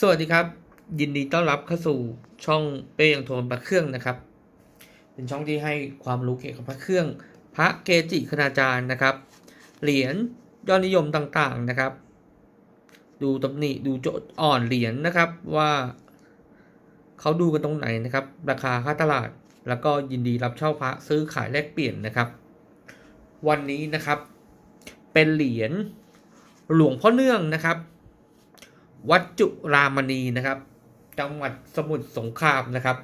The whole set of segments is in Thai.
สวัสดีครับ ยินดีต้อนรับเข้าสู่ช่องเป้ยังโทนพระเครื่องนะครับ เป็นช่องที่ให้ความรู้เกี่ยวกับพระเครื่อง พระเกจิคณาจารย์นะครับ เหรียญยอดนิยมต่างๆนะครับ ดูตำหนิดูโจทย์อ่อนเหรียญนะครับว่าเขาดูกันตรงไหนนะครับ ราคาค่าตลาด แล้วก็ยินดีรับเช่าพระซื้อขายแลกเปลี่ยนนะครับ วันนี้นะครับ เป็นเหรียญหลวงพ่อเนื่องนะครับ วัดจุรามณีนะครับ จังหวัดสมุทรสงครามนะครับ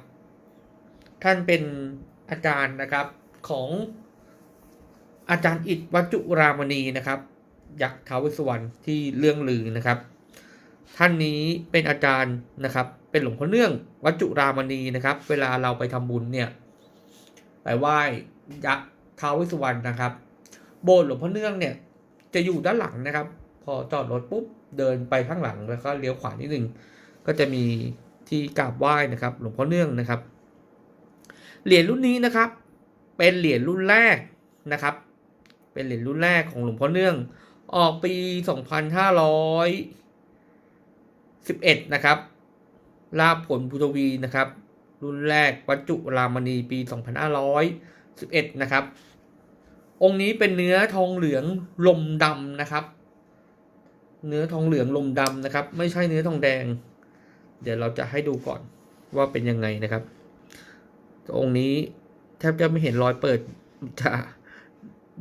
ท่านเป็นอาจารย์นะครับของอาจารย์อิฐวัดจุรามณีนะครับยักษ์ท้าวเวสวรรณที่เรื่องลือนะครับ ท่านนี้เป็นอาจารย์นะครับ เป็นหลวงพ่อเนื่องวัดจุรามณีนะครับ เวลาเราไปทำบุญเนี่ยไปไหว้ยักษ์ท้าวเวสสวรรณนะครับ โบสถ์หลวงพ่อเนื่องเนี่ยจะอยู่ด้านหลังนะครับ พอจอดรถปุ๊บเดินไปข้างหลังแล้วก็เลี้ยวขวานิดนึงก็จะมีที่กราบไหว้นะครับหลวงพ่อเนื่องนะครับ เหรียญรุ่นนี้นะครับ เป็นเหรียญรุ่นแรกนะครับ เป็นเหรียญรุ่นแรกของหลวงพ่อเนื่อง ออกปี 2511 นะครับลาผลพุทธวีนะครับ รุ่นแรกวัจจุรามณีปี 2511 นะครับ องค์นี้เป็นเนื้อทองเหลืองลมดำนะครับ เนื้อทองเหลืองลมดำนะครับ ไม่ใช่เนื้อทองแดง เดี๋ยวเราจะให้ดูก่อนว่าเป็นยังไงนะครับองค์นี้แทบจะไม่เห็นรอยเปิดจะ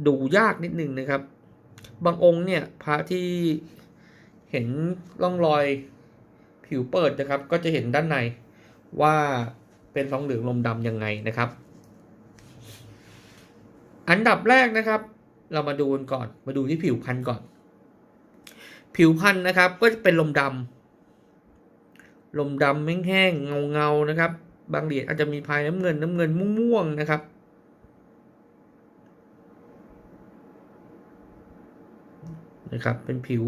ดูยากนิดนึงนะครับ บางองค์เนี่ยพระที่เห็นร่องรอยผิวเปิดนะครับ ก็จะเห็นด้านในว่าเป็นทองเหลืองลมดำยังไงนะครับ อันดับแรกนะครับ เรามาดูกันก่อน มาดูที่ผิวพันธุ์ก่อน ผิวพันธุ์นะครับ ก็จะเป็นลมดำลมดำแห้งๆเงาๆนะครับ บางเหรียญอาจจะมีพายน้ำเงินน้ำเงินม่วงๆนะครับนะครับ เป็นผิว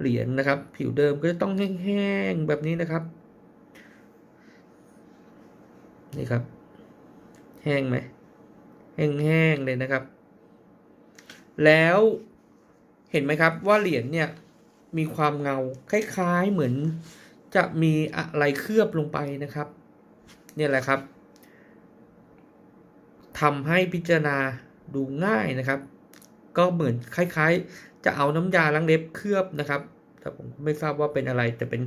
เหรียญนะครับ ผิวเดิมก็จะต้องแห้งๆแบบนี้นะครับนี่ครับ แห้งไหมแห้งๆเลยนะครับ แล้วเห็นไหมครับว่าเหรียญเนี่ย มีความเงาคล้ายๆเหมือนจะมีอะไรเคลือบลงไปนะครับเนี่ยแหละครับทำให้พิจารณาดูง่ายนะครับ ก็เหมือนคล้าย ๆ จะเอาน้ำยาล้างเล็บเคลือบนะครับ แต่ผมไม่ทราบว่าเป็นอะไรแต่เป็น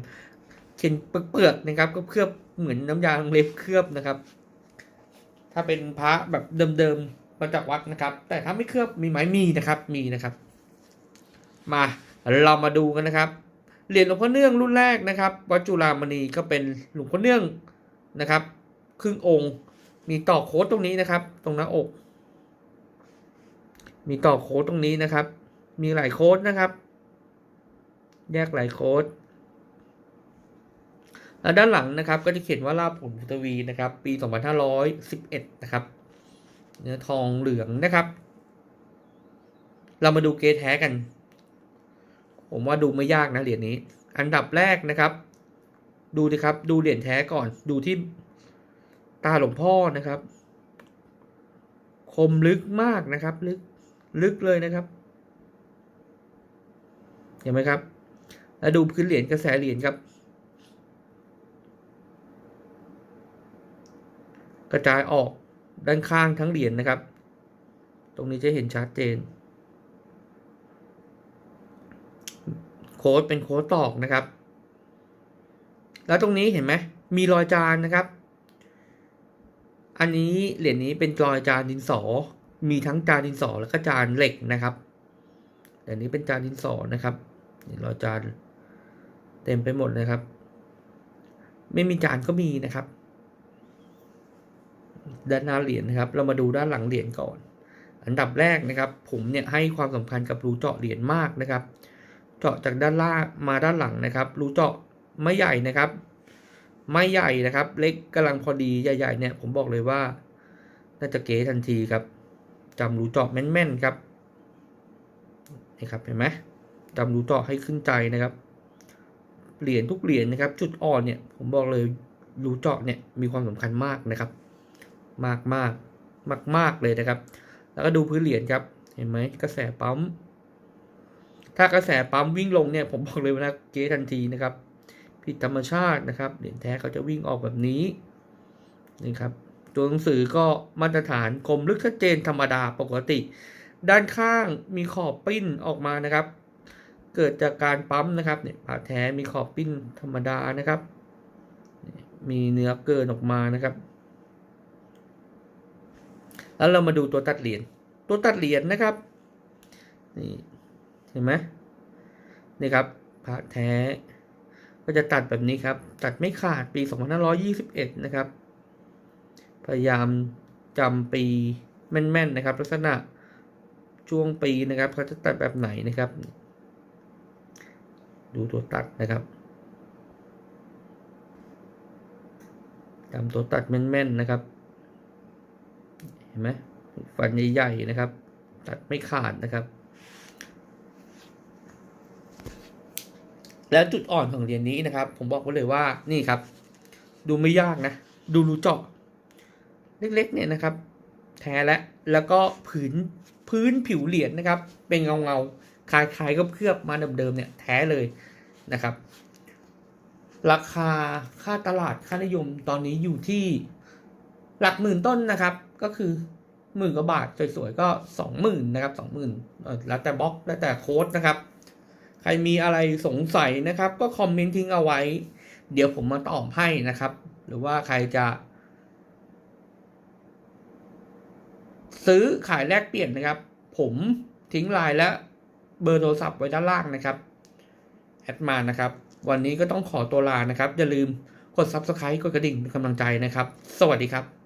เช่นเปลือกๆนะครับ ก็เคลือบเหมือนน้ำยาล้างเล็บเคลือบนะครับ ถ้าเป็นพระแบบเดิมๆมาจากวัดนะครับ แต่ถ้าไม่เคลือบมีไหมมีนะครับมีนะครับ มา เรามาดูกันนะครับ เหรียญหลวงพ่อเนื่องรุ่นแรกนะครับวัดจุฬามณีก็เป็นหลวงพ่อเนื่องนะครับ ครึ่งองค์มีต่อโค้ดตรงนี้นะครับ ตรงหน้าอก มีต่อโค้ดตรงนี้นะครับ มีหลายโค้ดนะครับ แยกหลายโค้ดแล้วด้านหลังนะครับก็จะเขียนว่าลาภผลพุทธวีนะครับ ปี 2511 นะครับ เนื้อทองเหลืองนะครับ เรามาดูเกรดแท้กัน ผมว่าดูไม่ยากนะเหรียญนี้ อันดับแรกนะครับ ดูดิครับ ดูเหรียญแท้ก่อน ดูที่ตาหลวงพ่อนะครับ คมลึกมากนะครับ ลึกลึกเลยนะครับ เห็นไหมครับ แล้วดูพื้นเหรียญกระแสเหรียญครับ กระจายออกด้านข้างทั้งเหรียญนะครับ ตรงนี้จะเห็นชัดเจน โค้ดเป็นโค้ดตอกนะครับ แล้วตรงนี้เห็นไหมมีรอยจานนะครับ อันนี้เหรียญนี้เป็นรอยจานดินสอ มีทั้งจานดินสอแล้วก็จานเหล็กนะครับแต่นี้เป็นจานดินสอนะครับรอยจานเต็มไปหมดเลยครับ ไม่มีจานก็มีนะครับ ด้านหน้าเหรียญนะครับ เรามาดูด้านหลังเหรียญก่อน อันดับแรกนะครับ ผมเนี่ยให้ความสำคัญกับรูเจาะเหรียญมากนะครับ เจาะจากด้านล่างมาด้านหลังนะครับ รูเจาะไม่ใหญ่นะครับ ไม่ใหญ่นะครับ เล็กกำลังพอดีใหญ่ๆเนี่ยผมบอกเลยว่า น่าจะเก๋ทันทีครับจำรูเจาะแม่นๆครับนี่ครับเห็นไหมจำรูเจาะให้ขึ้นใจนะครับเหรียญทุกเหรียญนะครับ จุดอ่อนเนี่ยผมบอกเลยรูเจาะเนี่ยมีความสำคัญมากนะครับ มากมากมากมากๆเลยนะครับ แล้วก็ดูพื้นเหรียญครับ เห็นไหมกระแสปั๊ม ถ้ากระแสปั๊มวิ่งลงเนี่ยผมบอกเลยว่านะเก๊ทันทีนะครับ ผิดธรรมชาตินะครับ เหรียญแท้เขาจะวิ่งออกแบบนี้นี่ครับตัวหนังสือก็มาตรฐานคมลึกชัดเจนธรรมดาปกติ ด้านข้างมีขอบปิ้นออกมานะครับ เกิดจากการปั๊มนะครับเนี่ยผ่าแท้มีขอบปิ้นธรรมดานะครับ มีเนื้อเกินออกมานะครับ แล้วเรามาดูตัวตัดเหรียญตัวตัดเหรียญนะครับนี่ เห็นไหมนี่ครับผ่าแท้ก็จะตัดแบบนี้ครับ ตัดไม่ขาดปี 2521 นะครับ พยายามจำปีแม่นๆนะครับ ลักษณะช่วงปีนะครับเขาจะตัดแบบไหนนะครับ ดูตัวตัดนะครับจำตัวตัดแม่นๆนะครับ เห็นไหมฟันใหญ่ๆนะครับ ตัดไม่ขาดนะครับ แล้วจุดอ่อนของเหรียญนี้นะครับ ผมบอกไว้เลยว่านี่ครับ ดูไม่ยากนะ ดูรูเจาะเล็กๆเนี่ยนะครับ แท้และแล้วก็ผืนพื้นผิวเหรียญนะครับ เป็นเงาเงาๆคล้ายๆกับเคลือบมาเดิมๆเนี่ยแท้เลยนะครับ ราคาค่าตลาดค่านิยมตอนนี้อยู่ที่หลักหมื่นต้นนะครับ ก็คือหมื่นกว่าบาทสวยๆก็สองหมื่นนะครับสองหมื่นแล้วแต่บล็อกแล้วแต่โค้ดนะครับ ใครมีอะไรสงสัยนะครับ ก็คอมเมนต์ทิ้งเอาไว้ เดี๋ยวผมมาตอบให้นะครับ หรือว่าใครจะ ซื้อขายแลกเปลี่ยนนะครับ ผมทิ้งไลน์และเบอร์โทรศัพท์ไว้ด้านล่างนะครับแอดมานะครับ วันนี้ก็ต้องขอตัวลานะครับ อย่าลืมกด Subscribe กดกระดิ่งเป็นกำลังใจนะครับ สวัสดีครับ